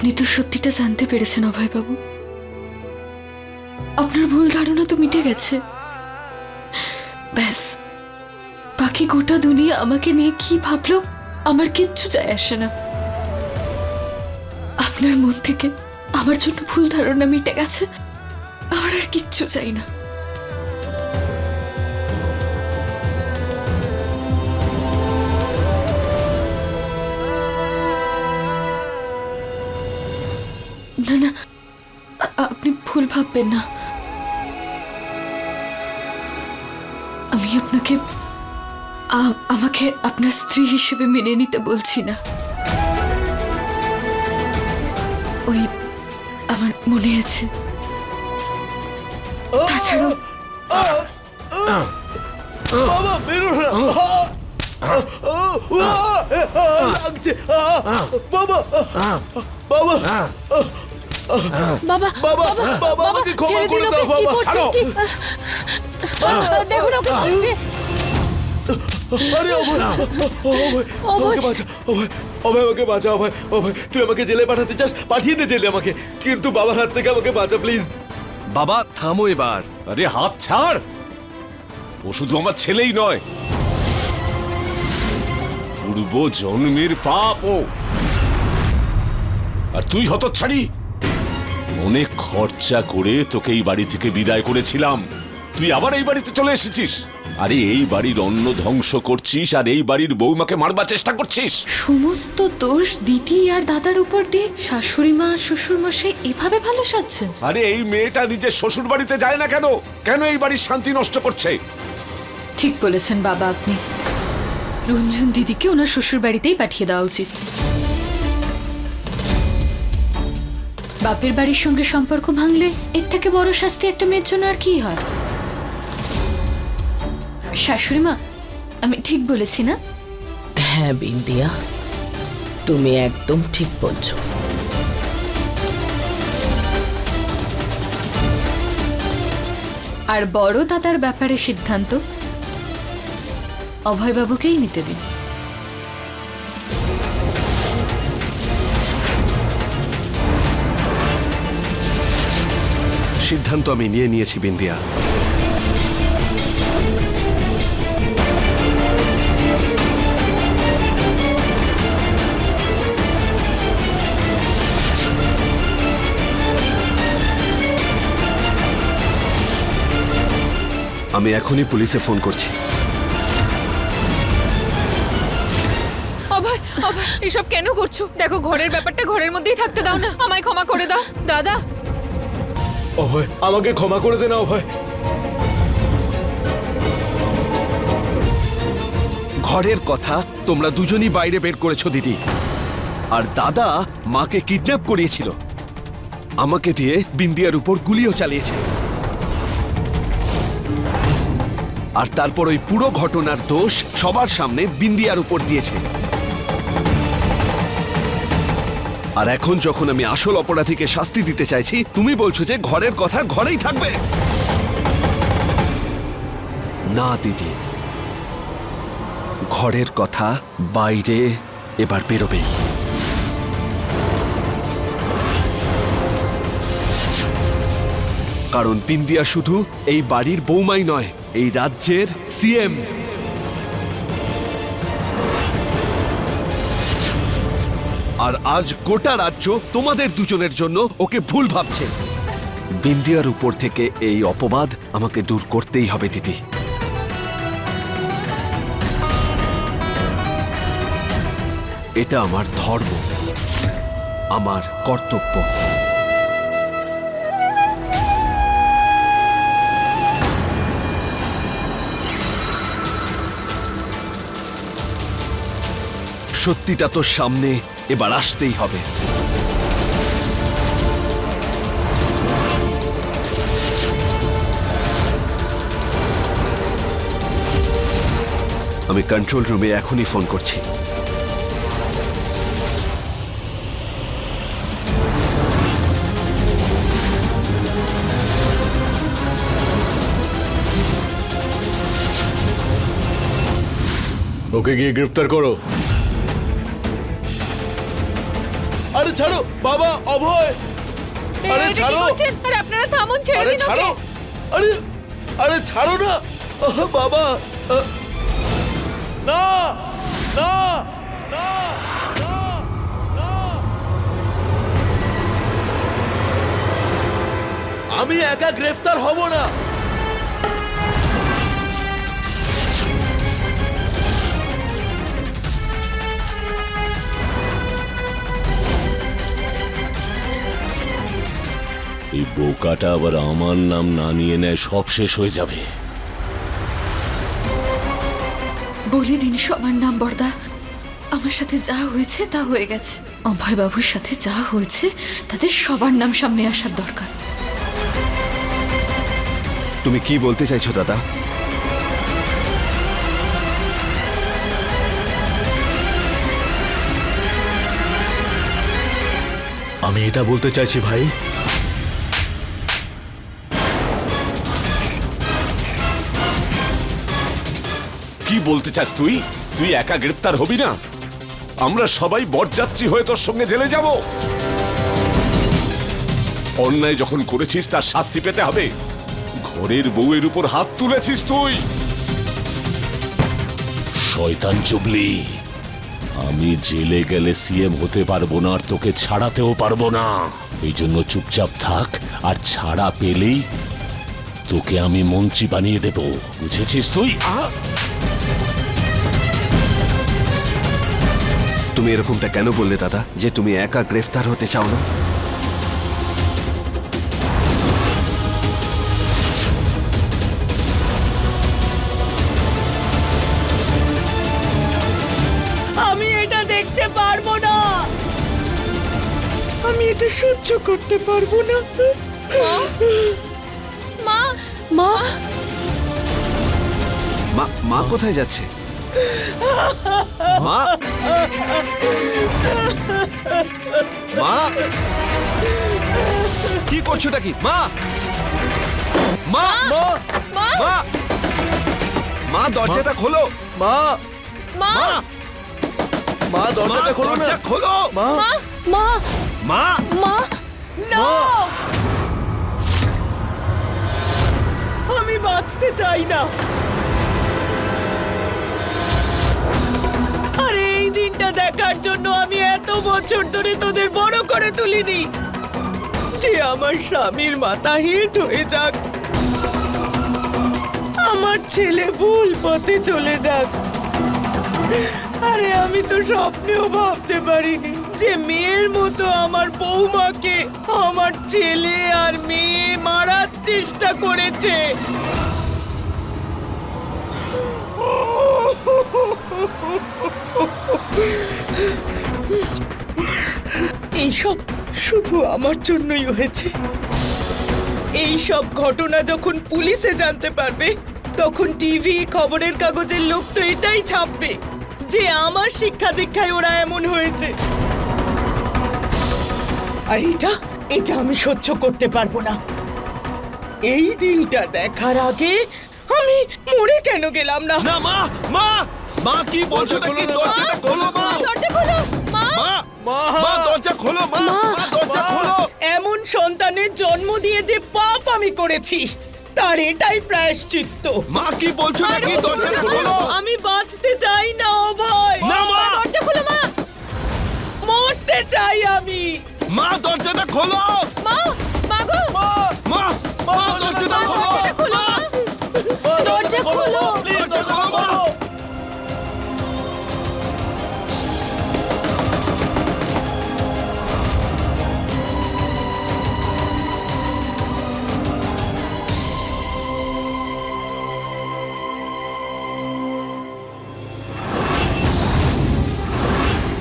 আপনি তো সত্যিটা জানতে পেরেছেন, অভয়বাবু। আপনার ভুল ধারণা তো মিটে গেছে। ব্যাস, বাকি গোটা দুনিয়া আমাকে নিয়ে কি ভাবলো, আমার কিচ্ছু যায় আসে না। আপনার মন থেকে আমার জন্য ভুল ধারণা মিটে গেছে, আমার আর কিচ্ছু চাই না। না না। আপনি ভুল ভাববেন না। আমি আপনাকে আমাকে আপনার স্ত্রী হিসেবে মেনে নিতে বলছি না। ওই আমার মনে আছে। তাছাড়াও বাবা বেরো না। আহ! আহ! আহ! লাগছে। বাবা বাবা বাবা বাবা বাবা আমাকে ক্ষমা করে দাও বাবা ছাড়ো। দেখুন ওকে মারছে। আরে অভয় অভয় আমাকে বাঁচা অভয় অভয় আমাকে বাঁচা অভয় অভয় তুই আমাকে জেলে পাঠাতে চাস পাঠিয়ে দে জেলে আমাকে। কিন্তু বাবার হাত থেকে আমাকে বাঁচা প্লিজ বাবা থামো এবার। আরে হাত ছাড়। ও শুধু আমার ছেলেই নয়। পূর্ব জন্মের পাপ ও আর তুই হতচ্ছাড়ি? অনেক খরচা করে তোকে এই বাড়ি থেকে বিদায় করেছিলাম। তুই আবার এই বাড়িতে চলে এসেছিস? আরে এই বাড়ির অন্ন ধ্বংস করছিস আর এই বাড়ির বৌমাকে মারবার চেষ্টা করছিস। সমস্ত দোষ দিদি আর দাদার উপর দিয়ে শাশুড়ি মা শ্বশুর মশাই এভাবে ভালো সাজছেন? আরে এই মেয়েটা নিজের শ্বশুর বাড়িতে যায় না কেন? কেন এই বাড়ির শান্তি নষ্ট করছে? ঠিক বলেছেন বাবা আপনি। রঞ্জন দিদিকে ওনার শ্বশুর বাড়িতেই পাঠিয়ে দেওয়া উচিত। বাপের বাড়ির সঙ্গে সম্পর্ক ভাঙলে এর থেকে বড় শাস্তি একটা মেয়ের জন্য আর কি হয়? শাশুড়ি মা আমি ঠিক বলেছি না? হ্যাঁ বিন্দিয়া তুমি একদম ঠিক বলছো। আর বড় দাদার ব্যাপারে সিদ্ধান্ত অভয়বাবুকেই নিতে দিন। সিদ্ধান্ত আমি নিয়ে নিয়েছি বিন্দিয়া আমি এখনই পুলিশে ফোন করছি। অভয়, এসব কেন করছ? দেখো, ঘরের ব্যাপারটা ঘরের মধ্যেই থাকতে দাও না। আমায় ক্ষমা করে দাও। দাদা অভয়, আমাকে ক্ষমা করে দে না, অভয়। ঘরের কথা তোমরা দুজনই বাইরে বের করেছ, দিদি। আর দাদা মাকে কিডন্যাপ করিয়েছিল। আমাকে দিয়ে বিন্দিয়ার উপর গুলিও চালিয়েছে। আর তারপর ওই পুরো ঘটনার দোষ সবার সামনে বিন্দিয়ার উপর দিয়েছে। আর এখন যখন আমি আসল অপরাধীকে শাস্তি দিতে চাইছি, তুমি বলছো যে ঘরের কথা ঘরেই থাকবে। না, দিদি। ঘরের কথা বাইরে এবার বেরোবেই। কারণ পিন্দিয়া শুধু এই বাড়ির বৌমাই নয়, এই রাজ্যের সিএম আর আজ গোটা রাজ্য তোমাদের দুজনের জন্য ওকে ভুল ভাবছে। বিন্দিয়ার উপর থেকে এই অপবাদ আমাকে দূর করতেই হবে, দিদি। এটা আমার ধর্ম, আমার কর্তব্য। সত্যিটা তোর সামনে এবার আসতেই হবে। আমি কন্ট্রোল রুমে এখনই ফোন করছি। ওকে গিয়ে গ্রেপ্তার করো। ছাড়ো বাবা অভয়। আরে ছাড়ো। আরে আপনারা থামুন ছেড়ে দিন ছাড়ো। আরে আরে ছাড়ো না। বাবা না না না না, না। আমি একা গ্রেফতার হব না। এই বোকাটা আবার আমার নাম না নিয়ে নেয় সব শেষ হয়ে যাবে। বলে দিন সবার নাম বর্দা। আমার সাথে যা হয়েছে তা হয়ে গেছে। অভয় বাবুর সাথে যা হয়েছে তাদের সবার নাম সামনে আসার দরকার। তুমি কি বলতে চাইছো দাদা? আমি এটা বলতে চাইছি ভাই কি বলতে চাস তুই? তুই একা গ্রেপ্তার হবি না? আমরা সবাই বরযাত্রী হয়ে তোর সঙ্গে জেলে যাব। অন্যায় যখন করেছিস, তার শাস্তি পেতে হবে। ঘরের বউয়ের উপর হাত তুলেছিস তুই। শয়তান চুবলি, আমি জেলে গেলে সিএম হতে পারব না আর তোকে ছাড়াতেও পারব না। এই জন্য চুপচাপ থাক, আর ছাড়া পেলেই তোকে আমি মন্ত্রী বানিয়ে দেব। বুঝেছিস তুই? আহ! তুমি এরকমটা কেন বললে দাদা? যে তুমি একা গ্রেফতার হতে চাও না? আমি এটা দেখতে পারব না। আমি এটা সহ্য করতে পারব না। মা? মা? মা মা কোথায় যাচ্ছে? মা মা কি করছোটা কি মা মা মা মা মা মা দরজাটা খোলো মা মা মা মা মা দরজাটা খোলো না খোলো মা মা মা মা না আমি বাঁচতে চাই না দিনটা দেখার জন্য আমি এত বছর ধরে তোদের বড় করে তুলিনি। যে আমার স্বামীর মাথা হিট হয়ে যাক। আমার ছেলে ভুল পথে চলে যাক। আরে আমি তো স্বপ্নেও ভাবতে পারিনি যে মেয়ের মতো আমার বৌমাকে আমার ছেলে আর মেয়ে মারার চেষ্টা করেছে। এইসব শুধু আমার জন্যই হয়েছে। এই সব ঘটনা যখন পুলিশে জানতে পারবে, তখন টিভি খবরের কাগজের লোক তো এটাই ছাপবে যে আমার শিক্ষা দীক্ষায় ওরা এমন হয়েছে। আর এটা এটা আমি সহ্য করতে পারব না। এই দিনটা দেখার আগে আমি মরে কেন গেলাম না? না মা মা! মা কি বলছোটা কি দরজাটা খোলো মা! দরজা খোলো মা! মা মা মা দরজা খোলো মা! মা দরজা খোলো! এমন সন্তানের জন্ম দিয়ে যে পাপ আমি করেছি তার এটাই প্রায়শ্চিত্ত। মা কি বলছোটা কি দরজা খোলো? আমি বাঁচতে চাই না অভয়। না মা! দরজা খোলো মা! মরতে চাই আমি। মা দরজাটা খোলো! মা মা গো! মা মা দরজাটা খোলো! দরজা খোলো।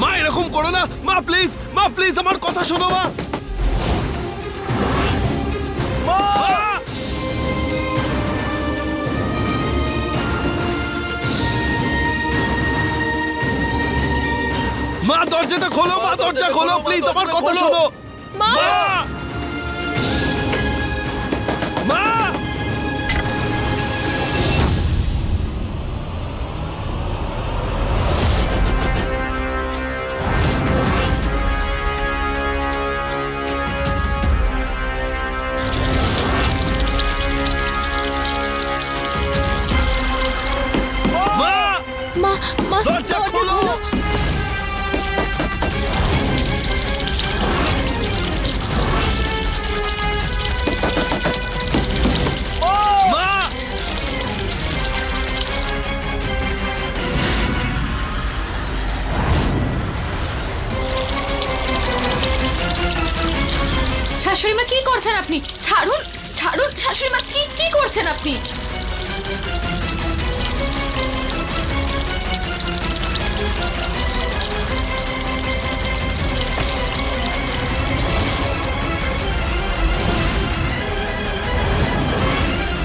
মা। এরকম করো না মা প্লিজ মা প্লিজ আমার কথা শোনো মা! মা দরজাটা খোলো মা দরজা খোলো প্লিজ আমার কথা শোনো। মা! মা! মা! দরজা ছাড়ুন ছাড়ুন শাশুড়ি মা কি কি করছেন আপনি?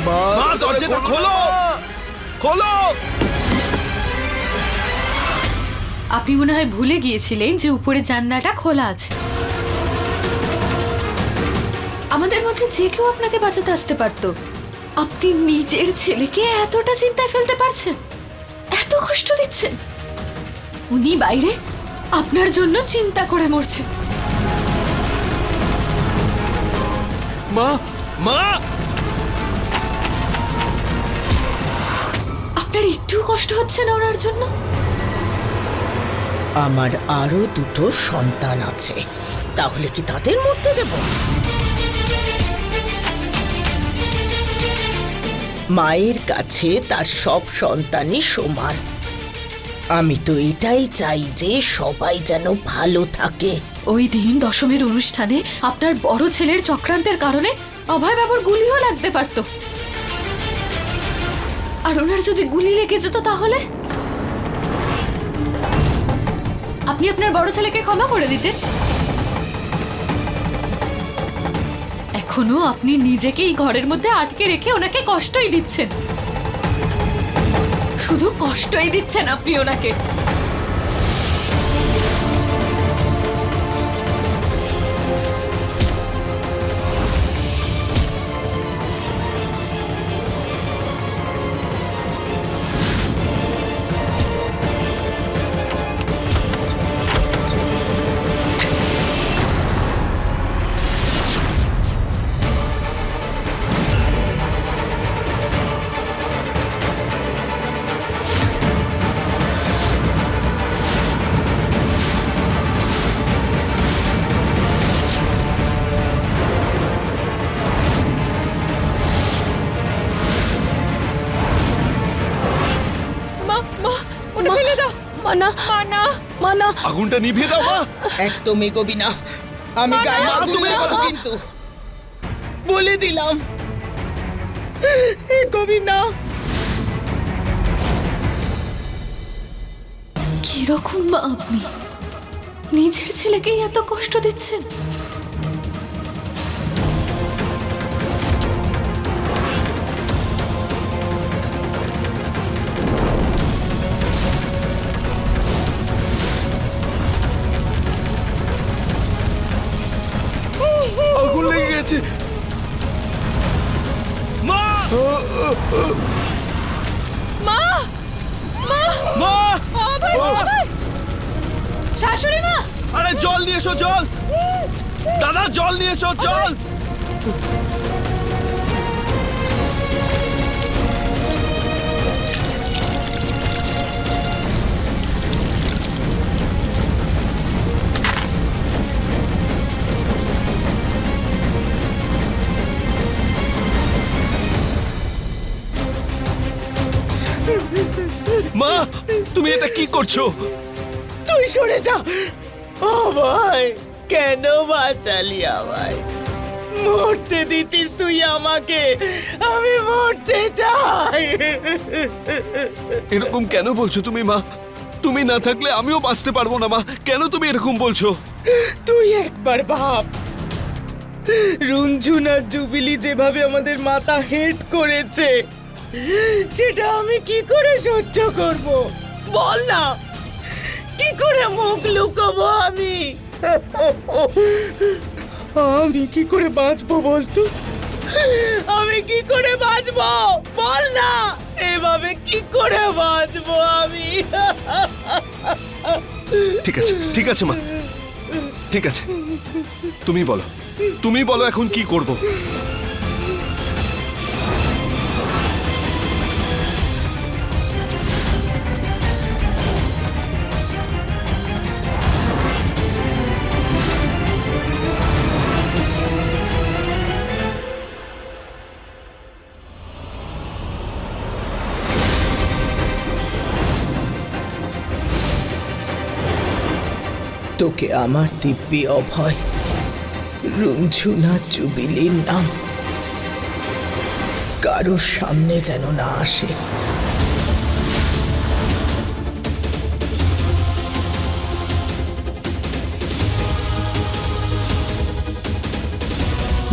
মা মা দরজাটা খোলো। খোলো। আপনি মনে হয় ভুলে গিয়েছিলেন যে উপরে জান্নাটা খোলা আছে। আমাদের মধ্যে যে কেউ আপনাকে বাঁচাতে আসতে পারতো। আপনি নিজের ছেলেকে এতটা চিন্তায় ফেলতে পারছেন? এত কষ্ট দিচ্ছেন? উনি বাইরে আপনার জন্য চিন্তা করে মরছে। মা মা! আপনার একটু কষ্ট হচ্ছে না ওনার জন্য? আমার আরও দুটো সন্তান আছে। তাহলে কি তাদের মধ্যে দেব? মায়ের কাছে তার সব সন্তানই সমান। আমি তো এটাই চাই যে সবাই যেন ভালো থাকে। ওই দিন দশমীর অনুষ্ঠানে আপনার বড় ছেলের চক্রান্তের কারণে অভয় বাবুর গুলিও লাগতে পারত। আর ওনার যদি গুলি লেগে যেত তাহলে? আপনি আপনার বড় ছেলেকে ক্ষমা করে দিতেন। এখনও আপনি নিজেকে এই ঘরের মধ্যে আটকে রেখে ওনাকে কষ্টই দিচ্ছেন। শুধু কষ্টই দিচ্ছেন আপনি ওনাকে। মানা মানা। মানা। আগুনটা নিভিয়ে দাও মা। একদম এগোবি না। আমি গায়ে আগুন লাগাবো কিন্তু। বলে দিলাম। এগোবি না। কীরকম মা আপনি? নিজের ছেলেকেই এত কষ্ট দিচ্ছেন? শাশুড়ি মা আরে জল নিয়ে এসো জল! দাদা জল নিয়ে এসো জল! মা তুমি এটা কি করছ? তুই সরে যা। ও ভাই কেন বাঁচালি আমায়? মরতে দিতিস তুই আমাকে। আমি মরতে চাই। এরকম কেন বলছো তুমি মা? তুমি না থাকলে আমিও বাঁচতে পারব না মা। কেন তুমি এরকম বলছো? তুই একবার ভাব। রুঞ্ঝুনা জুবিলি যেভাবে আমাদের মাথা হেট করেছে সেটা আমি কি করে সহ্য করব? বল না। কি করে মুখ লুকাবো আমি? আমি কি করে বাঁচবো বলতো? আমি কি করে বাঁচবো? বল না। এভাবে কি করে বাঁচবো আমি? ঠিক আছে ঠিক আছে মা। ঠিক আছে। তুমি বলো। তুমি বলো এখন কি করব? তোকে আমার দিব্যি অভয় রুঞ্ঝুনা জুবিলির নাম। কারোর সামনে যেন না আসে।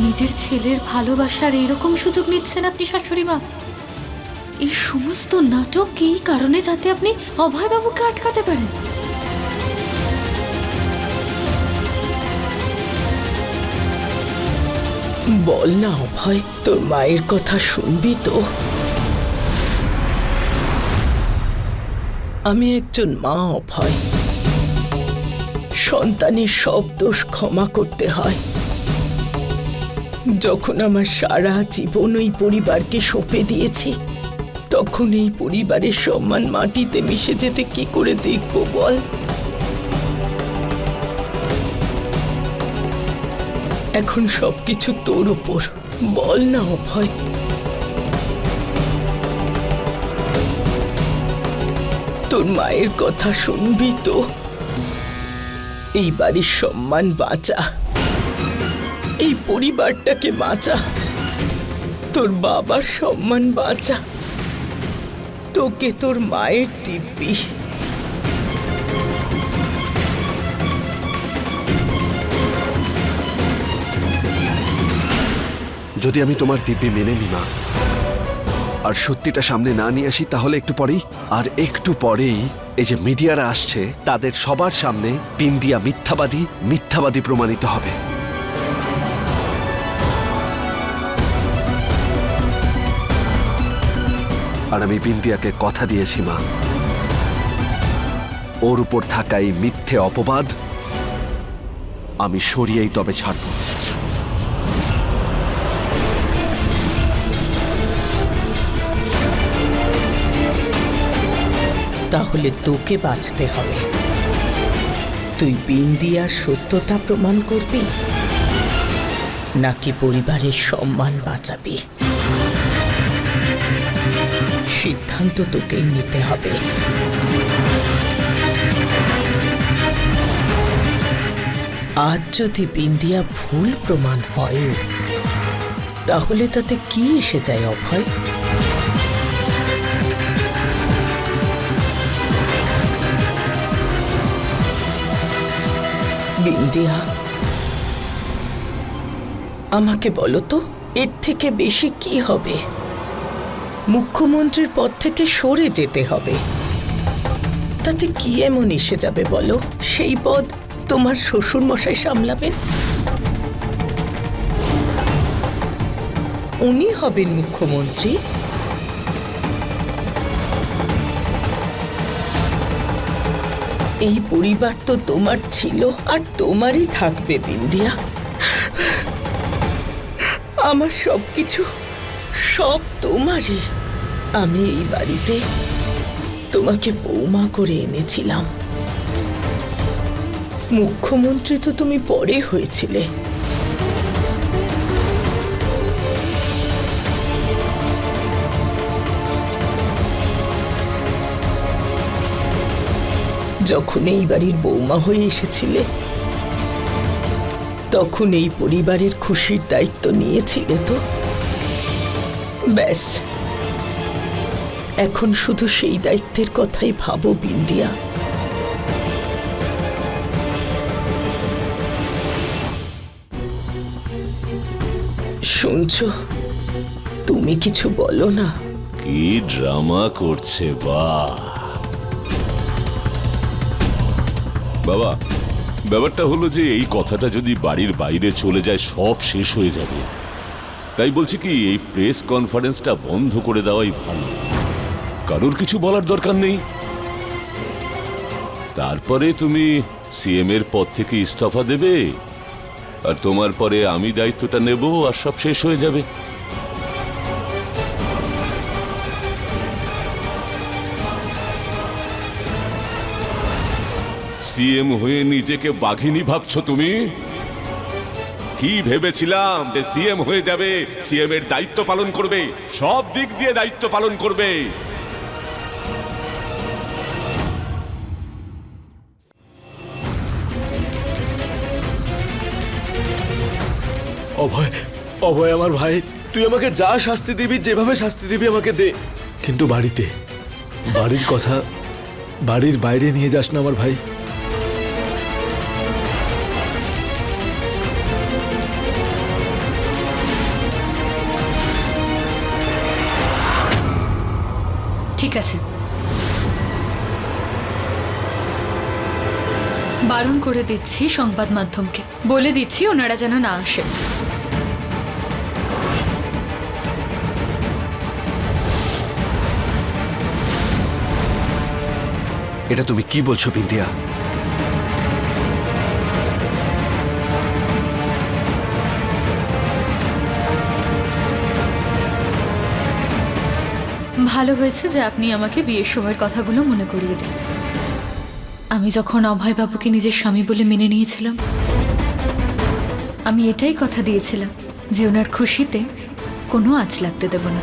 নিজের ছেলের ভালোবাসার এরকম সুযোগ নিচ্ছেন আপনি শাশুড়ি মা। এই সমস্ত নাটক এই কারণে যাতে আপনি অভয়বাবুকে আটকাতে পারেন। বল না অভয়, তোর মায়ের কথা শুনবি তো। আমি একজন মা অভয়। সন্তানের সব দোষ ক্ষমা করতে হয়। যখন আমার সারা জীবন ওই পরিবারকে সঁপে দিয়েছি, তখন এই পরিবারের সম্মান মাটিতে মিশে যেতে কি করে দেখব বল? এখন সবকিছু তোর ওপর বল না, অভয়। তোর মায়ের কথা শুনবি তো। এই বাড়ির সম্মান বাঁচা। এই পরিবারটাকে বাঁচা। তোর বাবার সম্মান বাঁচা। তোকে তোর মায়ের দিব্যি। যদি আমি তোমার দিব্যি মেনে নিই, মা, আর সত্যিটা সামনে না নিয়ে আসি, তাহলে একটু পরেই, আর একটু পরেই এই যে মিডিয়ারা আসছে, তাদের সবার সামনে পিন্ডিয়া মিথ্যাবাদী মিথ্যাবাদী প্রমাণিত হবে। আর আমি বিন্দিয়াকে কথা দিয়েছি, মা, ওর উপর থাকা এই মিথ্যে অপবাদ আমি সরিয়েই তবে ছাড়ব। তাহলে তোকে বাঁচতে হবে। তুই বিন্দিয়ার সত্যতা প্রমাণ করবি? নাকি পরিবারের সম্মান বাঁচাবি? সিদ্ধান্ত তোকেই নিতে হবে। আজ যদি বিন্দিয়া ভুল প্রমাণ হয়, তাহলে তাতে কি এসে যায় অভয়? বিন্দিয়া। আমাকে বলো তো, এর থেকে বেশি কি হবে? মুখ্যমন্ত্রীর পদ থেকে সরে যেতে হবে। তাতে কি এমন এসে যাবে বলো? সেই পদ তোমার শ্বশুর মশাই সামলাবেন? উনি হবেন মুখ্যমন্ত্রী। এই পরিবার তো তোমার ছিল আর তোমারই থাকবে বিন্দিয়া আমার সব কিছু সব তোমারই। আমি এই বাড়িতে তোমাকে বৌমা করে এনেছিলাম। মুখ্যমন্ত্রী তো তুমি পরে হয়েছিলে। যখন এই বাড়ির বৌমা হয়ে এসেছিলে, তখন এই পরিবারের খুশির দায়িত্ব নিয়েছিলে তো? ব্যাস। এখন শুধু সেই দায়িত্বের কথাই ভাবো, বিন্দিয়া। শুনছো? তুমি কিছু বলো না। কি ড্রামা করছে, বাহ। বাবা, ব্যাপারটা হলো যে এই কথাটা যদি বাড়ির বাইরে চলে যায়, সব শেষ হয়ে যাবে। তাই বলছি কি, এই প্রেস কনফারেন্সটা বন্ধ করে দেওয়াই ভালো। কারোর কিছু বলার দরকার নেই। তারপরে তুমি সিএম এর পদ থেকে ইস্তফা দেবে, আর তোমার পরে আমি দায়িত্বটা নেব, আর সব শেষ হয়ে যাবে। সিএম হয়ে নিজেকে বাঘিনী ভাবছ তুমি? কি ভেবেছিলাম যে সিএম হয়ে যাবে, সিএম এর দায়িত্ব পালন করবে, সব দিক দিয়ে দায়িত্ব পালন করবে। অভয় অভয় আমার ভাই, তুই আমাকে যা শাস্তি দিবি, যেভাবে শাস্তি দিবি আমাকে দে। কিন্তু বাড়িতে, বাড়ির কথা, বাড়ির বাইরে নিয়ে যাস না আমার ভাই। বারণ করে দিচ্ছি সংবাদ মাধ্যমকে। বলে দিচ্ছি ওনারা যেন না আসে। এটা তুমি কি বলছো বিন্দিয়া ভালো হয়েছে যে আপনি আমাকে বিয়ের সময়ের কথাগুলো মনে করিয়ে দিন আমি যখন অভয় বাবুকে নিজের স্বামী বলে মেনে নিয়েছিলাম, আমি এটাই কথা দিয়েছিলাম যে ওনার খুশিতে কোনো আঁচ লাগতে দেব না।